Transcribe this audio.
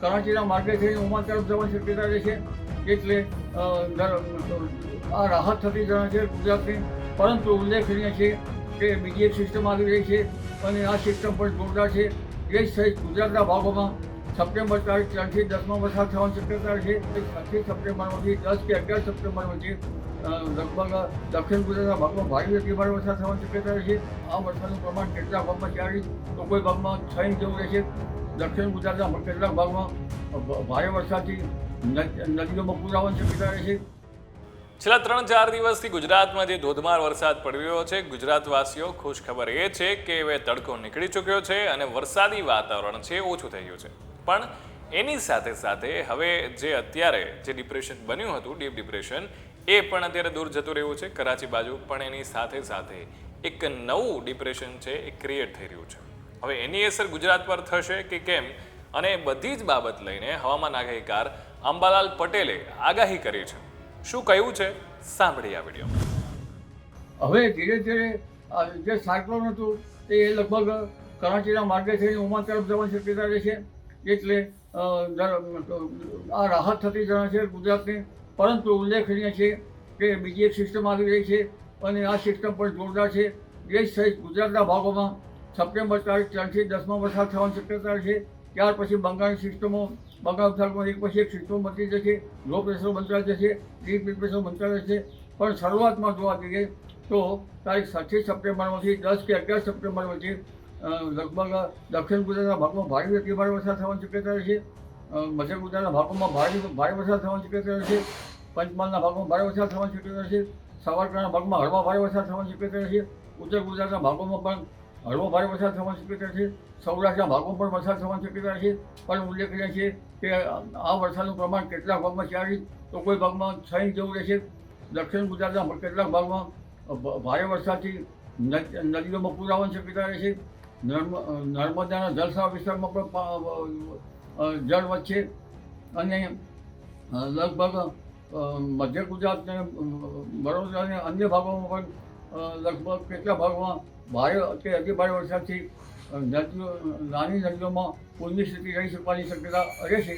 કરાચીના માર્ગે થઈને ઉમા તરફ જવાની શક્યતા રહેશે એટલે આ રાહત થતી જણાય છે ગુજરાતની. પરંતુ ઉલ્લેખનીય છે કે બીજી એક સિસ્ટમ આવી રહી છે અને આ સિસ્ટમ પણ જોરદાર છે. દેશ સહિત ગુજરાતના ભાગોમાં સપ્ટેમ્બર તારીખ ત્રણથી દસમાં વરસાદ થવાની શક્યતા છે છથી સપ્ટેમ્બરમાંથી દસ કે અગિયાર સપ્ટેમ્બર વચ્ચે લગભગ દક્ષિણ ગુજરાતના ભાગમાં ભારે અતિભારે વરસાદ થવાની શક્યતા છે આ વરસાદનું પ્રમાણ કેટલાક ભાગમાં ચાર ઇંચ તો કોઈ ભાગમાં છ ઇંચ જેવું રહેશે. દક્ષિણ ગુજરાતના કેટલાક ભાગમાં ભારે વરસાદથી નદ- નદીઓમાં પૂર આવવાની શક્યતા રહેશે? છેલ્લા ત્રણ ચાર દિવસથી ગુજરાતમાં જે ધોધમાર વરસાદ પડી રહ્યો છે, ગુજરાતવાસીઓ ખુશ ખબર એ છે કે હવે તડકો નીકળી ચૂક્યો છે અને વરસાદી વાતાવરણ છે ઓછું થઈ ગયું છે. પણ એની સાથે સાથે હવે જે અત્યારે જે ડિપ્રેશન બન્યું હતું ડીપ ડિપ્રેશન એ પણ અત્યારે દૂર જતું રહ્યું છે. કરાચી બાજુ પણ એની સાથે સાથે એક નવું ડિપ્રેશન છે એ ક્રિએટ થઈ રહ્યું છે. હવે એની અસર ગુજરાત પર થશે કે કેમ? અને બધી જ બાબત લઈને હવામાન આગાહીકાર અંબાલાલ પટેલે આગાહી કરી છે. શું કહ્યું છે? સાંભળીએ આ વીડિયો. હવે ધીરે ધીરે જે સાયક્લોન હતું તે લગભગ કરાચીના માર્ગે થઈને ઉમા તરફ જવાની શક્યતા રહેશે. એટલે આ રાહત થતી જણાય છે ગુજરાતની. પરંતુ ઉલ્લેખનીય છે કે બીજી એક સિસ્ટમ આવી રહી છે અને આ સિસ્ટમ પણ જોરદાર છે. દેશ સહિત ગુજરાતના ભાગોમાં સપ્ટેમ્બર તારીખ ત્રણથી દસમાં વરસાદ થવાની શક્યતા છે. ત્યાર પછી બંગાળની સિસ્ટમો બંગાળ ઉપસાગરમાં એક પછી એક સિસ્ટમ બનતી જશે. લો પ્રેશર બનતા જશે ડીપ પ્રેશર બનતા જશે. પણ શરૂઆતમાં જોવા જઈએ તો તારીખ સાતથી સપ્ટેમ્બરમાંથી દસ કે અગિયાર સપ્ટેમ્બર વચ્ચે લગભગ દક્ષિણ ગુજરાતના ભાગમાં ભારે અતિ ભારે વરસાદ થવાની શક્યતા છે. મધ્ય ગુજરાતના ભાગોમાં ભારે ભારે વરસાદ થવાની શક્યતા રહેશે પંચમહાલના ભાગમાં ભારે વરસાદ થવાની શક્યતા રહેશે સાવરકરના ભાગમાં હળવા ભારે વરસાદ થવાની શક્યતા રહેશે ઉત્તર ગુજરાતના ભાગોમાં પણ હળવો ભારે વરસાદ થવાની શક્યતા છે. સૌરાષ્ટ્રના ભાગોમાં પણ વરસાદ થવાની શક્યતા છે. પણ ઉલ્લેખનીય છે કે આ વરસાદનું પ્રમાણ કેટલાક ભાગમાં ચાર ઇંચ તો કોઈ ભાગમાં છ ઇંચ જેવું રહેશે. દક્ષિણ ગુજરાતના કેટલાક ભાગમાં ભારે વરસાદથી નદ- નદીઓમાં પૂર આવવાની શક્યતા રહેશે. નર્મદાના જલસા વિસ્તારમાં પણ જળ વધશે અને લગભગ મધ્ય ગુજરાત અને વડોદરા અને અન્ય ભાગોમાં પણ લગભગ કેટલા ભાગોમાં ભારે કે અતિ ભારે વરસાદથી નદીઓ, નાની નદીઓમાં પૂરની સ્થિતિ રહી શકવાની શક્યતા રહેશે.